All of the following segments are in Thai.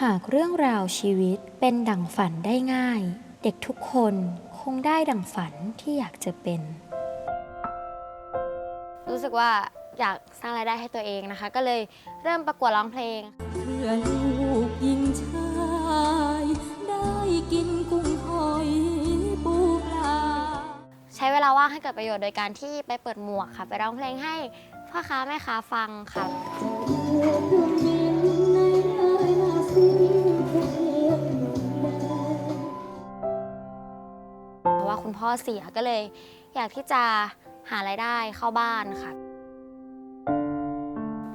หากเรื่องราวชีวิตเป็นดั่งฝันได้ง่าย เด็กทุกคนคงได้ดั่งฝันที่อยากจะเป็น รู้สึกว่าอยากสร้างรายได้ให้ตัวเองนะคะ ก็เลยเริ่มประกวดร้องเพลงเพื่อลูกยิงชายได้กินกุ้งหอยปูปลาใช้เวลาว่างให้เกิดประโยชน์โดยการที่ไปเปิดหมวกค่ะ ไปร้องเพลงให้พ่อค้าแม่ค้าฟังค่ะ คุณพ่อเสียก็เลย อยากที่จะหารายได้เข้าบ้านค่ะ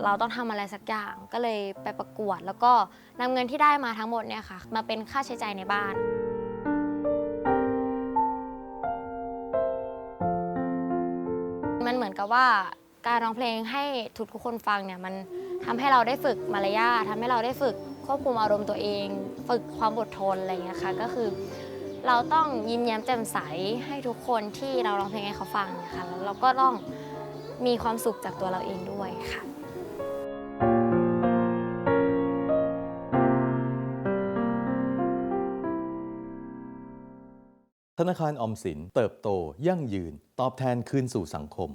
เราต้องทำอะไรสักอย่างก็เลยไปประกวด แล้วก็นำเงินที่ได้มาทั้งหมดเนี่ยค่ะ มาเป็นค่าใช้จ่ายในบ้าน มันเหมือนกับว่าการร้องเพลงให้ทุกคนฟังเนี่ยมันทำให้เราได้ฝึกมารยาททำให้เราได้ฝึกควบคุมอารมณ์ตัวเอง ฝึกความอดทนอะไรอย่างเงี้ยค่ะ ก็คือ เราต้องยิ้มแย้มแจ่มใสให้ทุกคนที่เราร้องเพลงให้เขาฟังนะค่ะแล้วเราก็ต้องมีความสุขจากตัวเราเองด้วยค่ะธนาคารออมสินเติบโตยั่งยืน ตอบแทนคืนสู่สังคม